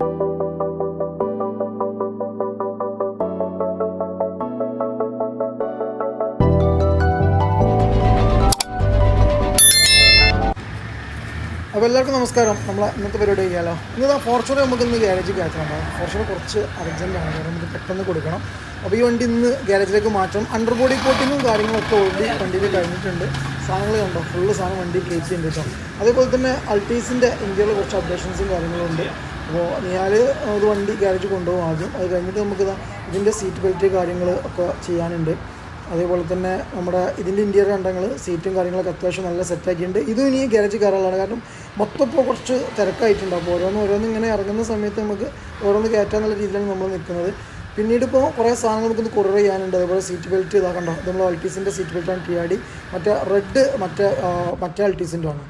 അപ്പോൾ എല്ലാവർക്കും നമസ്കാരം. നമ്മൾ ഇന്നത്തെ പരിപാടി കഴിയാലോ ഇന്ന് ഫോർച്യൂണർ നമുക്ക് ഇന്ന് ഗ്യാരേജിൽ കയറ്റണം ഫോർച്യൂണർ കുറച്ച് അർജന്റാണ് കാരണം നമുക്ക് പെട്ടെന്ന് കൊടുക്കണം. അപ്പോൾ ഈ വണ്ടി ഇന്ന് ഗ്യാരേജിലേക്ക് മാറ്റണം. അണ്ടർ ബോഡി കോട്ടിങ്ങും കാര്യങ്ങളൊക്കെ ഓൾറെഡി വണ്ടിയിൽ കഴിഞ്ഞിട്ടുണ്ട്. സാധനങ്ങൾ കണ്ടോ? ഫുള്ള് സാധനം വണ്ടി കയറ്റിയിട്ടുണ്ട് കേട്ടോ അതേപോലെ തന്നെ അൾട്ടീസിന്റെ ഇന്ത്യയിലെ കുറച്ച് അപ്ഡേഷൻസും കാര്യങ്ങളും ഉണ്ട്. അപ്പോൾ ഞാൻ ഒരു വണ്ടി ഗ്യാരേജ് കൊണ്ടുപോകും ആദ്യം. അത് കഴിഞ്ഞിട്ട് നമുക്ക് ഇതാ ഇതിന്റെ സീറ്റ് ബെൽറ്റ് കാര്യങ്ങൾ ഒക്കെ ചെയ്യാനുണ്ട്. അതേപോലെ തന്നെ നമ്മുടെ ഇതിന്റെ ഇന്റീരിയർ കണ്ടങ്ങൾ സീറ്റും കാര്യങ്ങളൊക്കെ അത്യാവശ്യം നല്ല സെറ്റാക്കിയിട്ടുണ്ട് ഇതും ഇനി ഗ്യാരേജ് കയറാനുള്ളതാണ് കാരണം മൊത്തം ഇപ്പോൾ കുറച്ച് തിരക്കായിട്ടുണ്ട്. അപ്പോൾ ഓരോന്ന് ഓരോന്ന് ഇങ്ങനെ ഇറങ്ങുന്ന സമയത്ത് നമുക്ക് ഓരോന്ന് കയറ്റാന്നുള്ള രീതിയിലാണ് നമ്മൾ നിൽക്കുന്നത്. പിന്നീട് ഇപ്പോൾ കുറേ സാധനങ്ങൾ നമുക്കൊന്ന് കുറവ് ചെയ്യാനുണ്ട്. അതേപോലെ സീറ്റ് ബെൽറ്റ് ഇതാക്കണ്ടോ ഇത് നമ്മൾ അൾട്ടീസിന്റെ സീറ്റ് ബെൽറ്റാണ് ടി ആടി മറ്റേ റെഡ് മറ്റേ മറ്റേ അൾട്ടീസിന്റെ ആണ്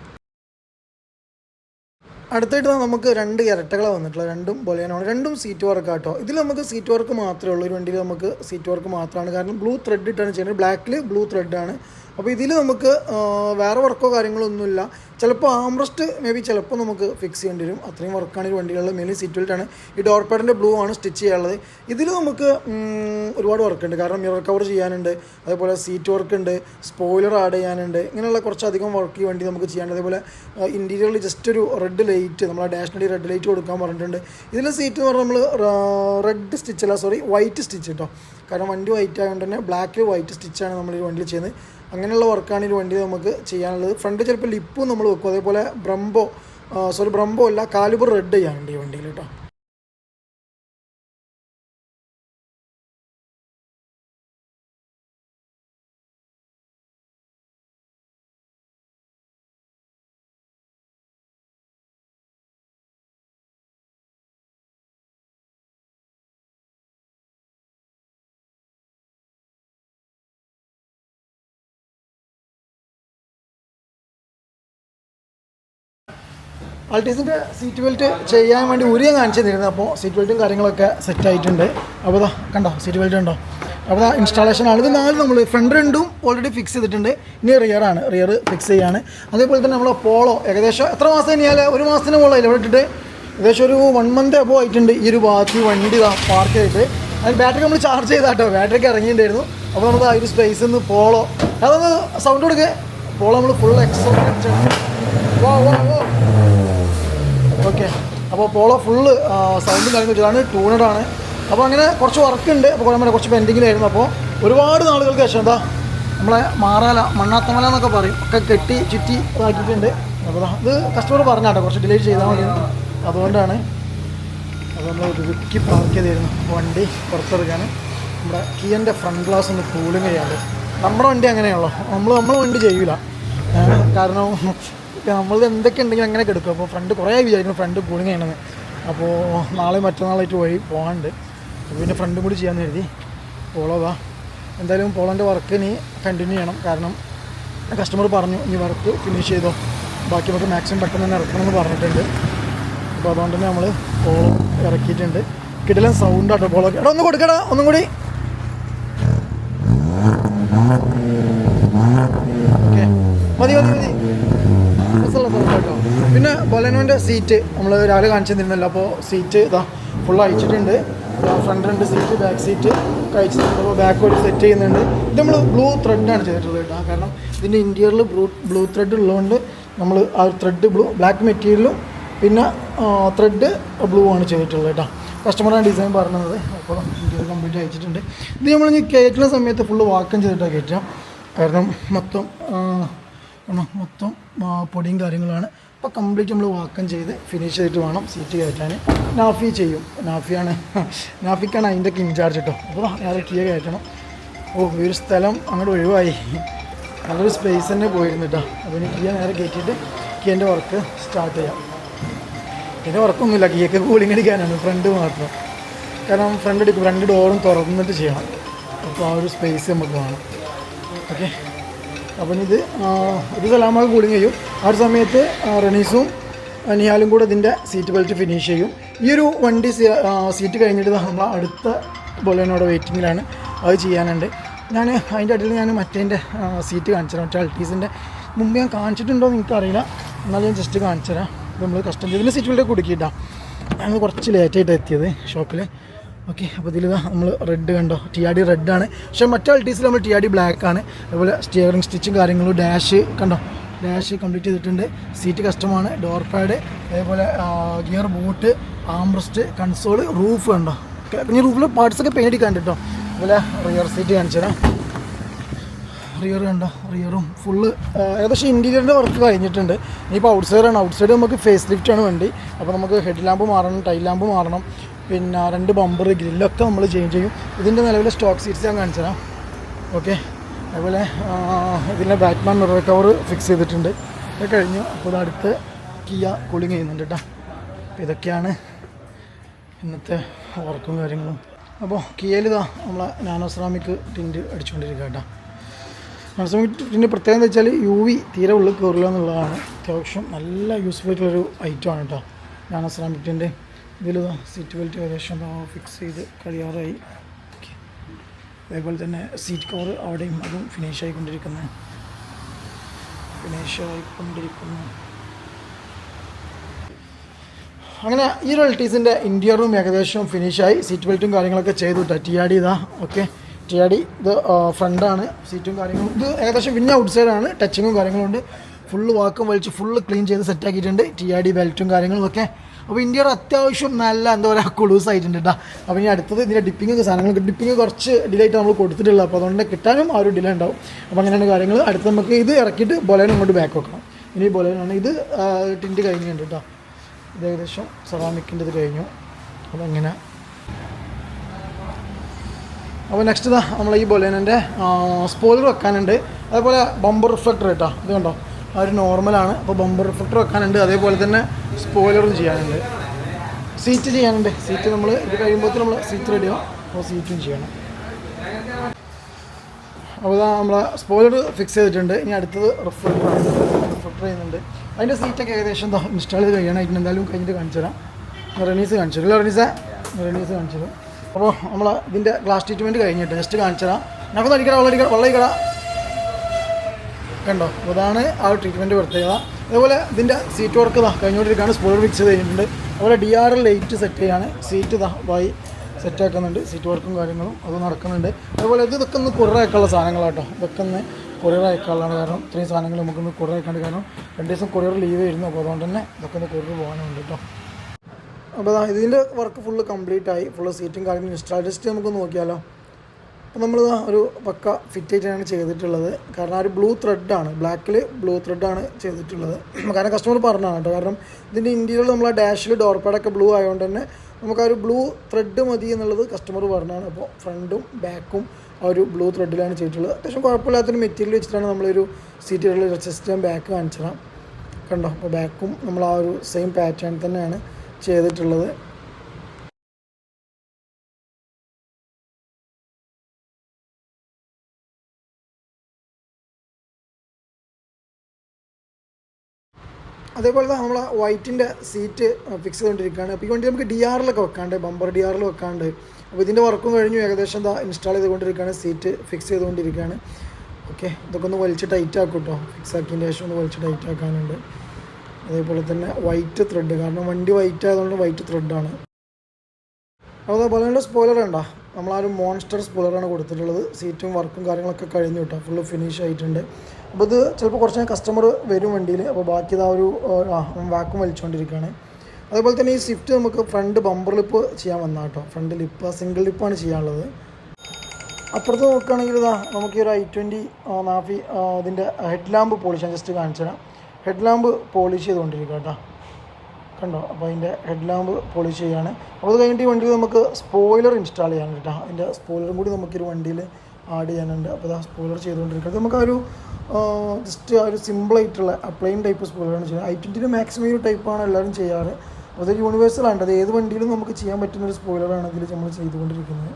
അടുത്തായിട്ട് നമുക്ക് രണ്ട് ഇരട്ടകളാണ് വന്നിട്ടുള്ളത്. രണ്ടും ബൊലേനാണ്. രണ്ടും സീറ്റ് വർക്ക് ആട്ടോ ഇതിൽ നമുക്ക് സീറ്റ് വർക്ക് മാത്രമേ ഉള്ളൂ. ഒരു വണ്ടിയിൽ നമുക്ക് സീറ്റ് വർക്ക് മാത്രമാണ്. കാരണം ബ്ലൂ ത്രെഡ് ഇട്ടാണ് ചെയ്യുന്നത്. ബ്ലാക്കിൽ ബ്ലൂ ത്രെഡാണ് അപ്പോൾ ഇതിൽ നമുക്ക് വേറെ വർക്കോ കാര്യങ്ങളോ ഒന്നുമില്ല. ചിലപ്പോൾ ആംറസ്റ്റ് മേ ബി ചിലപ്പോൾ നമുക്ക് ഫിക്സ് ചെയ്യേണ്ടി വരും. അത്രയും വർക്കാണ് ഈ വണ്ടികളിൽ മെയിൻ സീറ്റ് ബെൽറ്റാണ് ഈ ഡോർ പാഡിന്റെ ബ്ലൂ ആണ് സ്റ്റിച്ച് ചെയ്യാനുള്ളത്. ഇതിൽ നമുക്ക് ഒരുപാട് വർക്കുണ്ട് കാരണം മിറർ കവർ ചെയ്യാനുണ്ട്. അതേപോലെ സീറ്റ് വർക്ക് ഉണ്ട്. സ്പോയിലർ ആഡ് ചെയ്യാനുണ്ട്. ഇങ്ങനെയുള്ള കുറച്ചധികം വർക്ക് വണ്ടി നമുക്ക് ചെയ്യാനുണ്ട്. അതേപോലെ ഇന്റീരിയറിൽ ജസ്റ്റ് ഒരു റെഡ് ലൈറ്റ് നമ്മൾ ഡാഷിനടി റെഡ് ലൈറ്റ് കൊടുക്കാൻ പറഞ്ഞിട്ടുണ്ട്. ഇതിൽ സീറ്റ് എന്ന് പറഞ്ഞാൽ നമ്മൾ റെഡ് സ്റ്റിച്ച് അല്ല സോറി വൈറ്റ് സ്റ്റിച്ച് കേട്ടോ കാരണം വണ്ടി വൈറ്റ് ആയതുകൊണ്ട് തന്നെ ബ്ലാക്ക് വൈറ്റ് സ്റ്റിച്ചാണ് നമ്മൾ ഈ വണ്ടിയിൽ ചെയ്യുന്നത്. അങ്ങനെയുള്ള വർക്കാണ് ഈ വണ്ടി നമുക്ക് ചെയ്യാനുള്ളത്. ഫ്രണ്ട് ചിലപ്പോൾ ലിപ്പും നമ്മൾ വെക്കും. അതേപോലെ ബ്രംബോ സോറി ബ്രംബോ അല്ല കാലിബർ റെഡ് ചെയ്യാനുണ്ട് ഈ വണ്ടിയിൽ കേട്ടോ. അൾട്ടീസിന്റെ സീറ്റ് ബെൽറ്റ് ചെയ്യാൻ വേണ്ടി ഉരിയം കാണിച്ചു തരുന്നത് അപ്പോൾ സീറ്റ് ബെൽറ്റും കാര്യങ്ങളൊക്കെ സെറ്റ് ആയിട്ടുണ്ട്. അപ്പോൾ കണ്ടോ സീറ്റ് ബെൽറ്റ് ഉണ്ടോ? അപ്പോൾ ഇൻസ്റ്റാളേഷൻ ആണ്. ഇത് നാല് നമ്മൾ ഫ്രണ്ട് രണ്ടും ഓൾറെഡി ഫിക്സ് ചെയ്തിട്ടുണ്ട്. ഇനി റിയർ ആണ്. റിയർ ഫിക്സ് ചെയ്യാണ്. അതേപോലെ തന്നെ നമ്മൾ പോളോ ഏകദേശം എത്ര മാസം കഴിഞ്ഞാൽ ഒരു മാസത്തിന് മുകളിൽ ഇവിടെ ഇട്ടിട്ട് ഏകദേശം ഒരു വൺ മന്ത് അബോ ആയിട്ടുണ്ട്. ഈ ഒരു ബാക്കി വണ്ടി പാർക്ക് ചെയ്തിട്ട്. അതിന് ബാറ്ററി നമ്മൾ ചാർജ് ചെയ്താട്ടോ. ബാറ്ററിക്ക് ഇറങ്ങിയിട്ടുണ്ടായിരുന്നു. അപ്പോൾ നമുക്ക് ആ ഒരു സ്പേസിൽ നിന്ന് പോളോ അതൊന്ന് സൗണ്ട് കൊടുക്കുക പോളോ നമ്മൾ ഫുൾ എക്സോ വാ വാ അപ്പോൾ പോളോ ഫുള്ള് സൗണ്ടും കാര്യങ്ങളും വെച്ചതാണ് ആണ്. അപ്പോൾ അങ്ങനെ കുറച്ച് വർക്ക് ഉണ്ട് അപ്പോൾ കുഴപ്പമില്ല കുറച്ച് പെൻഡിങ്ങിലായിരുന്നു അപ്പോൾ ഒരുപാട് നാളുകൾക്ക് ശേഷം എന്താ നമ്മളെ മാറാല മണ്ണാത്തമല എന്നൊക്കെ പറയും. ഒക്കെ കെട്ടി ചുറ്റി ഇതാക്കിയിട്ടുണ്ട്. അപ്പോൾ ഇത് കസ്റ്റമർ പറഞ്ഞാട്ടോ കുറച്ച് ഡിലേ ചെയ്താൽ മതി. അതുകൊണ്ടാണ് അത് നമ്മൾ ഒരുക്കി പാർക്ക് ചെയ്തിരുന്നു. വണ്ടി പുറത്തിറക്കാൻ നമ്മുടെ കിയന്റെ ഫ്രണ്ട് ഗ്ലാസ് ഒന്ന് കൂളിങ് ചെയ്യാണ്ട്. നമ്മുടെ വണ്ടി അങ്ങനെയുള്ളൂ നമ്മൾ നമ്മൾ വണ്ടി ചെയ്യില്ല കാരണം നമ്മൾ എന്തൊക്കെ ഉണ്ടെങ്കിലും അങ്ങനെ എടുക്കും അപ്പോൾ ഫ്രണ്ട് കുറേ വിചാരിക്കുന്നു ഫ്രണ്ട് കൂളിങ് ചെയ്യണമെന്ന്. അപ്പോൾ നാളെ മറ്റന്നാളായിട്ട് പോയി പോകാണ്ട് അപ്പോൾ പിന്നെ ഫ്രണ്ടും കൂടി ചെയ്യാമെന്ന് കരുതി. പോളോ വാ. എന്തായാലും പോളോന്റെ വർക്ക് ഇനി കണ്ടിന്യൂ ചെയ്യണം. കാരണം കസ്റ്റമർ പറഞ്ഞു ഇനി വർക്ക് ഫിനിഷ് ചെയ്തോ. ബാക്കി നമുക്ക് മാക്സിമം പെട്ടെന്ന് തന്നെ ഇറക്കണമെന്ന് പറഞ്ഞിട്ടുണ്ട്. അപ്പോൾ അതുകൊണ്ട് തന്നെ നമ്മൾ പോളോ ഇറക്കിയിട്ടുണ്ട്. കിടിലൻ സൗണ്ട് ആട്ടോ പോളോ എടാ ഒന്ന് കൊടുക്കടാ ഒന്നും കൂടി ഓക്കെ മതി മതി മതി രസമുള്ള സൗണ്ട് കേട്ടോ പിന്നെ ബൊലനോന്റെ സീറ്റ് നമ്മൾ രാവിലെ കാണിച്ചു തന്നിരുന്നല്ലോ അപ്പോൾ സീറ്റ് ഇതാ ഫുൾ അയച്ചിട്ടുണ്ട് ഫ്രണ്ട് രണ്ട് സീറ്റ് ബാക്ക് സീറ്റ് കഴിച്ചിട്ടുണ്ട്. അപ്പോൾ ബാക്ക് ഒരു സെറ്റ് ചെയ്യുന്നുണ്ട്. ഇത് നമ്മൾ ബ്ലൂ ത്രെഡാണ് ചെയ്തിട്ടുള്ളത് കേട്ടോ. കാരണം ഇതിന്റെ ഇന്റീരിയറിൽ ബ്ലൂ ബ്ലൂ ത്രെഡ് ഉള്ളതുകൊണ്ട് നമ്മൾ ആ ഒരു ത്രെഡ് ബ്ലൂ ബ്ലാക്ക് മെറ്റീരിയലും പിന്നെ ത്രെഡ് ബ്ലൂ ആണ് ചെയ്തിട്ടുള്ളത് കേട്ടോ. കസ്റ്റമറാണ് ഡിസൈൻ പറഞ്ഞത്. അപ്പോൾ ഇന്റീരിയർ കംപ്ലീറ്റ് അയച്ചിട്ടുണ്ട് ഇത് നമ്മൾ കയറ്റുന്ന സമയത്ത് ഫുള്ള് വാക്കം ചെയ്തിട്ടാണ് കയറ്റുക കാരണം മൊത്തം മൊത്തം പൊടിയും കാര്യങ്ങളാണ്. അപ്പോൾ കംപ്ലീറ്റ് നമ്മൾ വാക്കം ചെയ്ത് ഫിനിഷ് ചെയ്തിട്ട് വേണം സീറ്റ് കയറ്റാൻ നാഫി ചെയ്യും. നാഫിയാണ് നാഫിക്കാണ് അതിന്റെ ഇൻചാർജ് കേട്ടോ അപ്പോൾ അയാളെ കീ കയറ്റണം. ഓ ഈ ഒരു സ്ഥലം അങ്ങോട്ട് ഒഴിവായി. നല്ലൊരു സ്പേസ് തന്നെ പോയിരുന്നു കേട്ടോ അപ്പോൾ ഇനി കിയ നേരെ കയറ്റിയിട്ട് കിയന്റെ വർക്ക് സ്റ്റാർട്ട് ചെയ്യാം. ഇതിന്റെ വർക്കൊന്നുമില്ല കീയൊക്കെ കൂളിംഗ് അടിക്കാനാണ്. ഫ്രണ്ട് മാത്രം. കാരണം ഫ്രണ്ട് അടിക്കും ഫ്രണ്ട് ഡോറും തുറന്നിട്ട് ചെയ്യണം. അപ്പോൾ ആ ഒരു സ്പേസ് നമുക്ക് വേണം. ഓക്കെ അപ്പം ഇത് ഇത് സലാമൊക്കെ കൂളിങ് ചെയ്യും. ആ ഒരു സമയത്ത് റണീസും നിഹാലും കൂടെ ഇതിന്റെ സീറ്റ് ബെൽറ്റ് ഫിനിഷ് ചെയ്യും. ഈ ഒരു വണ്ടി സീറ്റ് കഴിഞ്ഞിട്ട് നമ്മൾ അടുത്ത ബൊലേനോടെ വെയിറ്റിങ്ങിലാണ് അത് ചെയ്യാനുണ്ട്. ഞാൻ അതിന്റെ അടിയിൽ ഞാൻ മറ്റേന്റെ സീറ്റ് കാണിച്ചു മറ്റേ അൾട്ടീസിന്റെ മുമ്പ് ഞാൻ കാണിച്ചിട്ടുണ്ടോ എന്ന് എനിക്കറിയില്ല. എന്നാലും ഞാൻ ജസ്റ്റ് കാണിച്ചു തരാം നമ്മൾ കസ്റ്റം ഇതിന്റെ സീറ്റ് ബെൽറ്റ് കുടുക്കിയിട്ടാണ് ഞങ്ങൾ കുറച്ച് ലേറ്റായിട്ട് എത്തിയത് ഷോപ്പിൽ ഓക്കെ അപ്പോൾ ഇതിൽ നമ്മൾ റെഡ് കണ്ടോ? ടി ആർ ഡി റെഡാണ് പക്ഷേ മറ്റേ അൾട്ടീസിൽ നമ്മൾ ടി ആർ ഡി ബ്ലാക്ക് ആണ്. അതുപോലെ സ്റ്റിയറിംഗ് സ്റ്റിച്ചും കാര്യങ്ങളും ഡാഷ് കണ്ടോ? ഡാഷ് കംപ്ലീറ്റ് ചെയ്തിട്ടുണ്ട്. സീറ്റ് കസ്റ്റമാണ് ഡോർ പാഡ് അതേപോലെ gear boot armrest console roof കണ്ടോ? പിന്നെ റൂഫിൽ പാർട്സൊക്കെ പെയിന്റ് അടിക്കാൻ കേട്ടോ അതുപോലെ റിയർ സീറ്റ് കാണിച്ചു റിയർ കണ്ടോ? റിയറും ഫുള്ള് ഏകദേശം ഇന്റീരിയറിന്റെ വർക്ക് കഴിഞ്ഞിട്ടുണ്ട്. ഇനിയിപ്പോൾ ഔട്ട് സൈഡാണ് ഔട്ട് സൈഡ് നമുക്ക് ഫേസ് ലിഫ്റ്റാണ് വണ്ടി. അപ്പോൾ നമുക്ക് ഹെഡ് ലാമ്പ് മാറണം ടൈ ലാമ്പ് മാറണം. പിന്നെ രണ്ട് ബമ്പർ ഗ്രില്ലൊക്കെ നമ്മൾ ചേഞ്ച് ചെയ്യും. ഇതിന്റെ നിലവിലെ സ്റ്റോക്ക് സീറ്റ്സ് ഞാൻ കാണിച്ചു തരാം. ഓക്കെ അതുപോലെ ഇതിന്റെ ബാറ്റ്മാൻ മിറർ കവർ ഫിക്സ് ചെയ്തിട്ടുണ്ട്. ഇത് കഴിഞ്ഞു. അപ്പോൾ അടുത്ത് കിയ കൂളിങ് ചെയ്യുന്നുണ്ട് കേട്ടോ ഇതൊക്കെയാണ് ഇന്നത്തെ വർക്കും കാര്യങ്ങളും. അപ്പോൾ കിയയിൽ ഇതാ നമ്മളെ നാനോസ്രാമിക് ടിന്റ് അടിച്ചുകൊണ്ടിരിക്കുക കേട്ടോ നാനോസ്രാമിക് ടിന്റ് പ്രത്യേകത എന്താ വെച്ചാൽ യു വി തീരെ ഉള്ളിൽ കയറില്ല എന്നുള്ളതാണ്. അത്യാവശ്യം നല്ല യൂസ്ഫുൾ ആയിട്ടുള്ളൊരു ഐറ്റമാണ് കേട്ടോ നാനോസ്രാമിക് ടിന്റെ ഇതിലിതാ സീറ്റ് ബെൽറ്റ് ഏകദേശം ഫിക്സ് ചെയ്ത് കഴിയാറായി. അതേപോലെ തന്നെ സീറ്റ് കവർ അവിടെയും അതും ഫിനിഷ് ആയിക്കൊണ്ടിരിക്കുന്നു. ഫിനിഷ് ആയിക്കൊണ്ടിരിക്കുന്നു. അങ്ങനെ ഈ ഒരു എൽട്ടീസിന്റെ ഇന്റീരിയറും ഏകദേശം ഫിനിഷായി സീറ്റ് ബെൽറ്റും കാര്യങ്ങളൊക്കെ ചെയ്തു. കേട്ടോ ടി ഡി ഇതാ. ഓക്കെ ടി ആർ ഇത് ഫ്രണ്ടാണ് സീറ്റും കാര്യങ്ങളും ഇത് ഏകദേശം പിന്നെ ഔട്ട് സൈഡാണ് ടച്ചിങ്ങും കാര്യങ്ങളും ഉണ്ട് ഫുള്ള് വാക്കും വലിച്ച് ഫുള്ള് ക്ലീൻ ചെയ്ത് സെറ്റാക്കിയിട്ടുണ്ട് ടി ആർ ബെൽറ്റും കാര്യങ്ങളും ഒക്കെ. അപ്പോൾ ഇന്ത്യയുടെ അത്യാവശ്യം നല്ല എന്താ പറയുക കുളൂസ് ആയിട്ടുണ്ട് കേട്ടോ അപ്പോൾ ഇനി അടുത്തത് ഇതിന്റെ ഡിപ്പിംഗ് സാധനങ്ങൾ ഡിപ്പിംഗ് കുറച്ച് ഡിലേ ആയിട്ട് നമ്മൾ കൊടുത്തിട്ടുള്ളത്. അപ്പോൾ അതുകൊണ്ട് കിട്ടാനും ആ ഒരു ഡിലേ ഉണ്ടാവും. അപ്പോൾ അങ്ങനെയാണ് കാര്യങ്ങൾ അടുത്ത് നമുക്ക് ഇത് ഇറക്കിയിട്ട് ബൊലേനും ഇങ്ങോട്ട് ബാക്ക് വെക്കണം. ഇനി ബൊലേനാണ് ഇത് ടിന്റ് കഴിഞ്ഞിട്ടുണ്ട് കേട്ടോ ഇത് ഏകദേശം സെറാമിക്കിന്റെ ഇത് കഴിഞ്ഞു. അപ്പോൾ എങ്ങനെ അപ്പോൾ നെക്സ്റ്റ് ഇതാ നമ്മൾ ഈ ബൊലേനന്റെ സ്പോയിലർ വെക്കാനുണ്ട്. അതേപോലെ ബമ്പർ റിഫ്ലക്ടർ കേട്ടോ ഇത് കണ്ടോ? ആ ഒരു നോർമലാണ് അപ്പോൾ ബമ്പർ റിഫ്ലക്ടർ വെക്കാനുണ്ട്. അതേപോലെ തന്നെ സ്പോയിലറും ചെയ്യാനുണ്ട്. സീറ്റ് ചെയ്യാനുണ്ട്. സീറ്റ് നമ്മൾ ഇത് കഴിയുമ്പോൾ നമ്മൾ സീറ്റ് റെഡിയാവും അപ്പോൾ സീറ്റും ചെയ്യണം. അപ്പോൾ നമ്മൾ സ്പോയിലർ ഫിക്സ് ചെയ്തിട്ടുണ്ട്. ഇനി അടുത്തത് റിഫ്ലക്ടർ റിഫ്ലക്ടർ ചെയ്യുന്നുണ്ട്. അതിന്റെ സീറ്റൊക്കെ ഏകദേശം എന്താ ഇൻസ്റ്റാൾ ചെയ്ത് കഴിയണം. എന്തായാലും കഴിഞ്ഞിട്ട് കാണിച്ചു തരാം. റെനീസ് കാണിച്ചു തരും. റെനീസ റെനീസ് കാണിച്ചു തരും. അപ്പോൾ നമ്മൾ ഇതിന്റെ ഗ്ലാസ് ട്രീറ്റ്മെന്റ് കഴിഞ്ഞിട്ട് ജസ്റ്റ് കാണിച്ചു തരാം. ഞങ്ങൾക്ക് അടിക്കട വെള്ളം അടിക്കട വെള്ളം കണ്ടോ? അതാണ് ആ ഒരു ട്രീറ്റ്മെന്റ് പ്രത്യേകത അതുപോലെ ഇതിന്റെ സീറ്റ് വർക്ക് ഇതാ കഴിഞ്ഞുകൊണ്ടിരിക്കുകയാണ്. സ്പോയിലർ ഫിക്സ് ചെയ്തിട്ടുണ്ട് അതുപോലെ D R L light set ചെയ്യാണ്. സീറ്റ് ഇതാ സെറ്റ് ആക്കുന്നുണ്ട്. സീറ്റ് വർക്കും കാര്യങ്ങളും അത് നടക്കുന്നുണ്ട്. അതുപോലെ ഇത് ഇതൊക്കെ ഒന്ന് കുറേക്കുള്ള അയക്കാനുള്ള സാധനങ്ങളാട്ടോ. ഇതൊക്കെ ഒന്ന് കൊറിയർ അയക്കാനുള്ളതാണ് കാരണം ഇത്രയും സാധനങ്ങൾ നമുക്കൊന്ന് കുറേ ആയിക്കാണ്ട് കാരണം രണ്ട് ദിവസം കൊറിയർ ലീവ് ആയിരുന്നു. അപ്പോൾ അതുകൊണ്ട് തന്നെ ഇതൊക്കെ ഒന്ന് കൊറിയർ പോകാനുണ്ട് കേട്ടോ അപ്പോൾ ഇതിന്റെ വർക്ക് ഫുള്ള് കംപ്ലീറ്റ് ആയി. ഫുള്ള് സീറ്റും കാര്യങ്ങളും ഇൻസ്റ്റാൾ ജസ്റ്റ് നമുക്ക് നോക്കിയാലോ. അപ്പോൾ നമ്മൾ ഒരു പക്ക ഫിറ്റ് ആയിട്ടാണ് ചെയ്തിട്ടുള്ളത്. കാരണം ആ ഒരു ബ്ലൂ ത്രെഡാണ് ബ്ലാക്കിൽ ബ്ലൂ ത്രെഡാണ് ചെയ്തിട്ടുള്ളത്. കാരണം കസ്റ്റമർ പറഞ്ഞതാണ് കേട്ടോ കാരണം ഇതിന്റെ ഇന്റീരിയർ നമ്മൾ ആ ഡാഷിൽ ഡോർ പാഡൊക്കെ ബ്ലൂ ആയതുകൊണ്ട് തന്നെ നമുക്ക് ആ ഒരു ബ്ലൂ ത്രെഡ് മതി എന്നുള്ളത് കസ്റ്റമർ പറഞ്ഞതാണ്. അപ്പോൾ ഫ്രണ്ടും ബാക്കും ആ ഒരു ബ്ലൂ ത്രെഡിലാണ് ചെയ്തിട്ടുള്ളത്. അത്യാവശ്യം കുഴപ്പമില്ലാത്തൊരു മെറ്റീരിയൽ വെച്ചിട്ടാണ് നമ്മളൊരു സീറ്റുകളിൽ സിസ്റ്റം ബാക്ക് കാണിച്ചതാണ് കണ്ടോ? അപ്പോൾ ബാക്കും നമ്മൾ ആ ഒരു സെയിം പാറ്റേൺ തന്നെയാണ് ചെയ്തിട്ടുള്ളത്. അതേപോലെ തന്നെ നമ്മൾ വൈറ്റിന്റെ സീറ്റ് ഫിക്സ് ചെയ്തുകൊണ്ടിരിക്കുകയാണ് അപ്പോൾ ഈ വണ്ടി നമുക്ക് ഡി ആറിലൊക്കെ വെക്കാണ്ട് ബമ്പർ ഡി ആറിൽ വെക്കാണ്ട്. അപ്പോൾ ഇതിന്റെ വർക്കും കഴിഞ്ഞു ഏകദേശം എന്താ ഇൻസ്റ്റാൾ ചെയ്തുകൊണ്ടിരിക്കുകയാണ് സീറ്റ് ഫിക്സ് ചെയ്തുകൊണ്ടിരിക്കുകയാണ് ഓക്കെ ഇതൊക്കെ ഒന്ന് വലിച്ച് ടൈറ്റ് ആക്കും കേട്ടോ ഫിക്സ് ആക്കിയതിന്റെ ശേഷം ഒന്ന് വലിച്ച് ടൈറ്റ് ആക്കാനുണ്ട്. അതേപോലെ തന്നെ വൈറ്റ് ത്രെഡ് കാരണം വണ്ടി വൈറ്റ് ആയതുകൊണ്ട് വൈറ്റ് ത്രെഡാണ് അപ്പോൾ ബലന്റെ സ്പോയിലർ ഉണ്ടോ നമ്മൾ ആ ഒരു മോൺസ്റ്റർ സ്പൂളറാണ് കൊടുത്തിട്ടുള്ളത് സീറ്റും വർക്കും കാര്യങ്ങളൊക്കെ കഴിഞ്ഞു കേട്ടോ ഫുള്ള് ഫിനിഷ് ആയിട്ടുണ്ട്. അപ്പോൾ ഇത് ചിലപ്പോൾ കുറച്ച് കസ്റ്റമർ വരും വണ്ടിയിൽ അപ്പോൾ ബാക്കി ഇതാ ഒരു വാക്കും വലിച്ചുകൊണ്ടിരിക്കുകയാണ് അതേപോലെ തന്നെ ഈ സ്വിഫ്റ്റ് നമുക്ക് ഫ്രണ്ട് ബമ്പർ ലിപ്പ് ചെയ്യാൻ വന്നാൽ കേട്ടോ ഫ്രണ്ട് ലിപ്പ് സിംഗിൾ ലിപ്പാണ് ചെയ്യാനുള്ളത്. അപ്പുറത്ത് നോക്കുകയാണെങ്കിൽ ഇതാ നമുക്ക് ഈ ഒരു ഐ ട്വന്റി നാഫി ഇതിന്റെ ഹെഡ് ലാമ്പ് പോളിഷ് ഞാൻ ജസ്റ്റ് കാണിച്ചു തരാം ഹെഡ് ലാമ്പ് പോളിഷ് ചെയ്തുകൊണ്ടിരിക്കുക കേട്ടോ കണ്ടോ? അപ്പോൾ അതിന്റെ ഹെഡ് ലാമ്പ് പോളിഷ് ചെയ്യാണ്. അപ്പോൾ അത് കഴിഞ്ഞിട്ട് ഈ വണ്ടിയിൽ നമുക്ക് സ്പോയിലർ ഇൻസ്റ്റാൾ ചെയ്യാൻ കേട്ടോ. അതിന്റെ സ്പോയിലറും കൂടി നമുക്കൊരു വണ്ടിയിൽ ആഡ് ചെയ്യാനുണ്ട്. അപ്പോൾ ആ സ്പോയിലർ ചെയ്തുകൊണ്ടിരിക്കുന്നത്. നമുക്ക് ആ ഒരു ജസ്റ്റ് ആ ഒരു സിമ്പിളായിട്ടുള്ള പ്ലെയിൻ ടൈപ്പ് സ്പോയിലറാണ് ചെയ്യുന്നത്. ഐ ട്വന്റിന്റെ മാക്സിമം ഒരു ടൈപ്പാണ് എല്ലാവരും ചെയ്യാറ്. അപ്പോൾ അതൊരു യൂണിവേഴ്സലാണ് അത് ഏത് വണ്ടിയിലും നമുക്ക് ചെയ്യാൻ പറ്റുന്ന ഒരു സ്പോയിലറാണ് ഇതിൽ നമ്മൾ ചെയ്തുകൊണ്ടിരിക്കുന്നത്.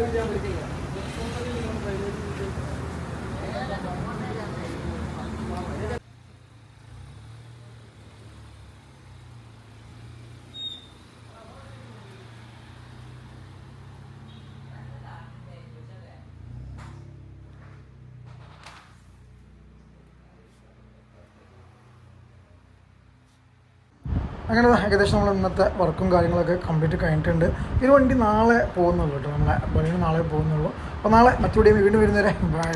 ഞാൻ അങ്ങനെ ഏകദേശം നമ്മൾ ഇന്നത്തെ വർക്കും കാര്യങ്ങളൊക്കെ കംപ്ലീറ്റ് കഴിഞ്ഞിട്ടുണ്ട്. ഈ വണ്ടി നാളെ പോകുന്നുള്ളൂ കേട്ടോ. നമ്മളെ ബലിന് നാളെ പോകുന്നുള്ളൂ. അപ്പോൾ നാളെ മറ്റു വീണ്ടും വരുന്നവരെ ബൈ